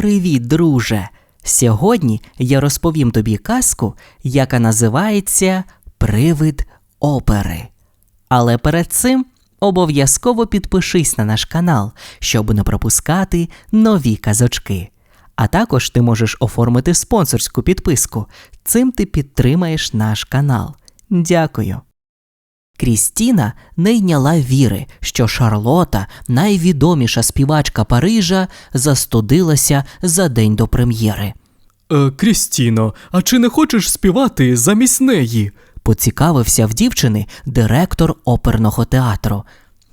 Привіт, друже! Сьогодні я розповім тобі казку, яка називається Привид опери. Але перед цим обов'язково підпишись на наш канал, щоб не пропускати нові казочки. А також ти можеш оформити спонсорську підписку. Цим ти підтримаєш наш канал. Дякую. Крістіна не йняла віри, що Шарлота, найвідоміша співачка Парижа, застудилася за день до прем'єри. Е, Крістіно, а чи не хочеш співати замість неї? Поцікавився в дівчини директор оперного театру.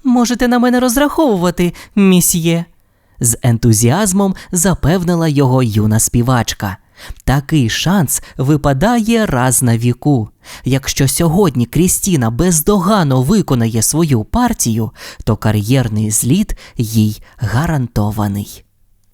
Можете на мене розраховувати, місьє. З ентузіазмом запевнила його юна співачка. Такий шанс випадає раз на віку. Якщо сьогодні Крістіна бездоганно виконає свою партію, то кар'єрний зліт їй гарантований.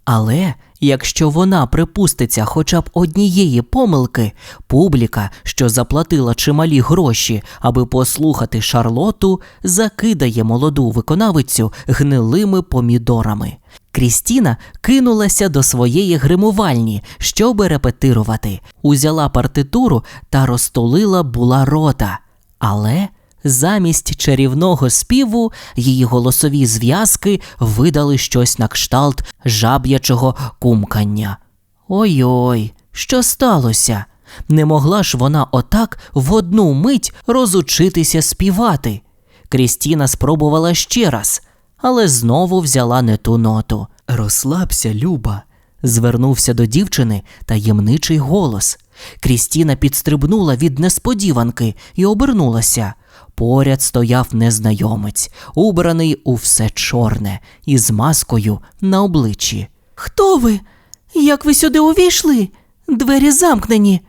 Але якщо вона припуститься хоча б однієї помилки, публіка, що заплатила чималі гроші, аби послухати Шарлоту, закидає молоду виконавицю гнилими помідорами. Крістіна кинулася до своєї гримувальні, щоби репетирувати, узяла партитуру та розтулила була рота. Але замість чарівного співу її голосові зв'язки видали щось на кшталт жаб'ячого кумкання. Ой-ой, що сталося? Не могла ж вона отак в одну мить розучитися співати. Крістіна спробувала ще раз, але знову взяла не ту ноту. Розслабся, Люба, звернувся до дівчини таємничий голос. Крістіна підстрибнула від несподіванки і обернулася. Поряд стояв незнайомець, убраний у все чорне, із маскою на обличчі. Хто ви? Як ви сюди увійшли? Двері замкнені.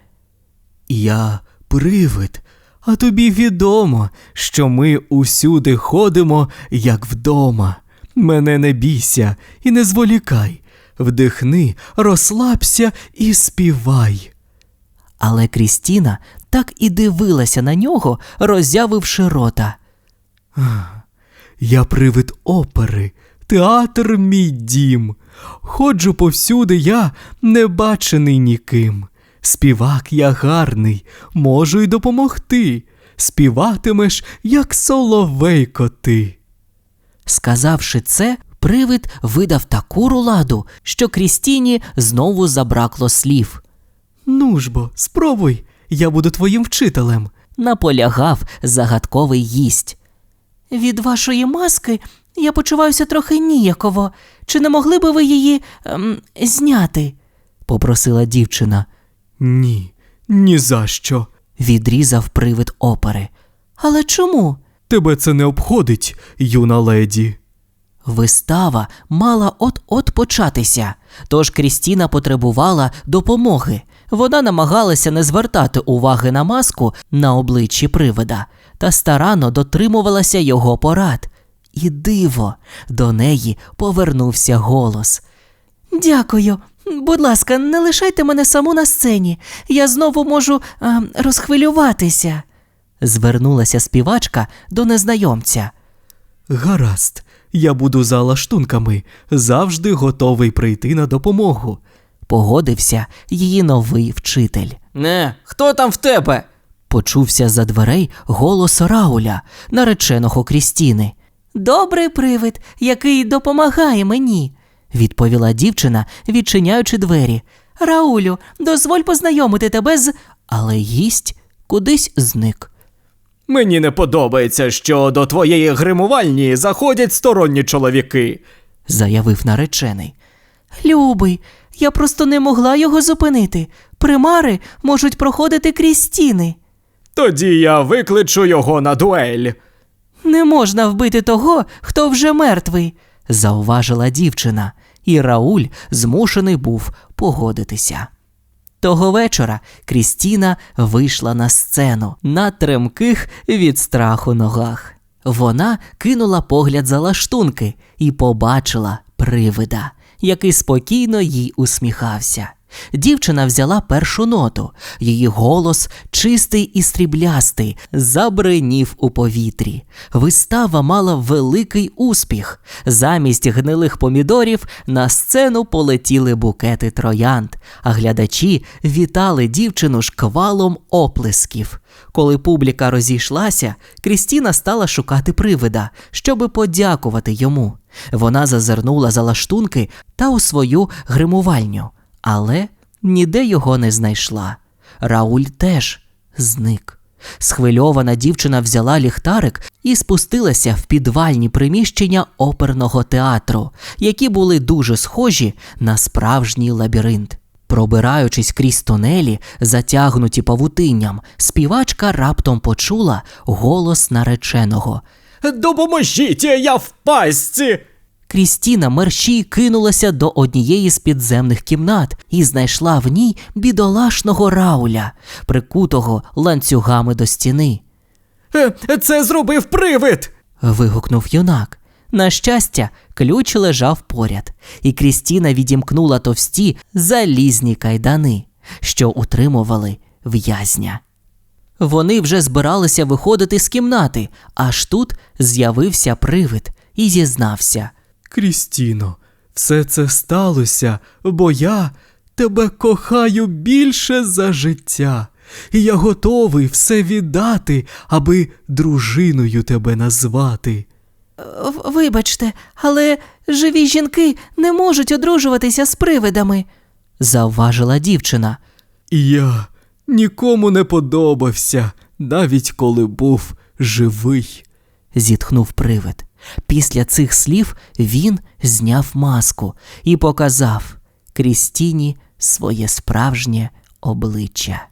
Я привид, а тобі відомо, що ми усюди ходимо, як вдома. Мене не бійся і не зволікай. Вдихни, розслабся і співай. Але Крістіна так і дивилася на нього, роззявивши рота. Я привид опери, театр мій дім. Ходжу повсюди я не бачений ніким. Співак я гарний, можу й допомогти. Співатимеш, як соловейко ти. Сказавши це, привид видав таку руладу, що Крістіні знову забракло слів. Ну ж бо, спробуй, я буду твоїм вчителем. Наполягав загадковий гість. Від вашої маски я почуваюся трохи ніяково. Чи не могли би ви її ем, зняти? попросила дівчина. Ні, ні за що. Відрізав привид опери. Але чому? Тебе це не обходить, юна леді. Вистава мала от-от початися, тож Крістіна потребувала допомоги. Вона намагалася не звертати уваги на маску на обличчі привида та старанно дотримувалася його порад. І диво, до неї повернувся голос. Дякую. Будь ласка, не лишайте мене саму на сцені. Я знову можу е, розхвилюватися. Звернулася співачка до незнайомця. Гаразд, я буду за лаштунками, завжди готовий прийти на допомогу. Погодився її новий вчитель. Не, хто там в тебе? Почувся за дверей голос Рауля, нареченого Крістіни. Добрий привид, який допомагає мені, відповіла дівчина, відчиняючи двері. Раулю, дозволь познайомити тебе з. Але гість кудись зник. Мені не подобається, що до твоєї гримувальні заходять сторонні чоловіки. заявив наречений. Любий, я просто не могла його зупинити. Примари можуть проходити крізь стіни. Тоді я викличу його на дуель. Не можна вбити того, хто вже мертвий, зауважила дівчина, і Рауль змушений був погодитися. Того вечора Крістіна вийшла на сцену на тремких від страху ногах. Вона кинула погляд за лаштунки і побачила привида, який спокійно їй усміхався. Дівчина взяла першу ноту. Її голос, чистий і стріблястий, забринів у повітрі. Вистава мала великий успіх. Замість гнилих помідорів на сцену полетіли букети троянд, а глядачі вітали дівчину шквалом оплесків. Коли публіка розійшлася, Крістіна стала шукати привида, щоби подякувати йому. Вона зазирнула за лаштунки та у свою гримувальню, але ніде його не знайшла. Рауль теж зник. Схвильована дівчина взяла ліхтарик і спустилася в підвальні приміщення оперного театру, які були дуже схожі на справжній лабіринт. Пробираючись крізь тунелі, затягнуті павутинням, співачка раптом почула голос нареченого. Допоможіть, я в пастці. Крістіна мерщій кинулася до однієї з підземних кімнат і знайшла в ній бідолашного Рауля, прикутого ланцюгами до стіни. Е, Це зробив привид. вигукнув юнак. На щастя, ключ лежав поряд, і Крістіна відімкнула товсті залізні кайдани, що утримували в'язня. Вони вже збиралися виходити з кімнати, аж тут з'явився привид і зізнався. Крістіно, все це сталося, бо я тебе кохаю більше за життя, і я готовий все віддати, аби дружиною тебе назвати. Вибачте, але живі жінки не можуть одружуватися з привидами, завважила дівчина. Я нікому не подобався, навіть коли був живий. зітхнув привид. Після цих слів він зняв маску і показав Крістіні своє справжнє обличчя.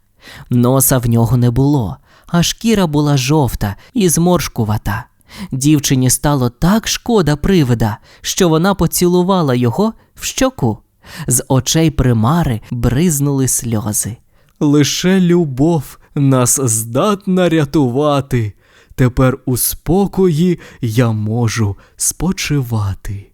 Носа в нього не було, а шкіра була жовта і зморшкувата. Дівчині стало так шкода привида, що вона поцілувала його в щоку. З очей примари бризнули сльози. Лише любов нас здатна рятувати. Тепер у спокої я можу спочивати.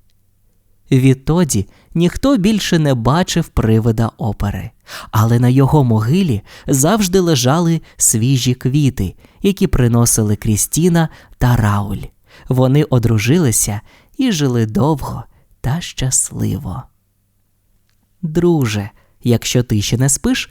Відтоді ніхто більше не бачив привида опери, але на його могилі завжди лежали свіжі квіти, які приносили Крістіна та Рауль. Вони одружилися і жили довго та щасливо. Друже, якщо ти ще не спиш,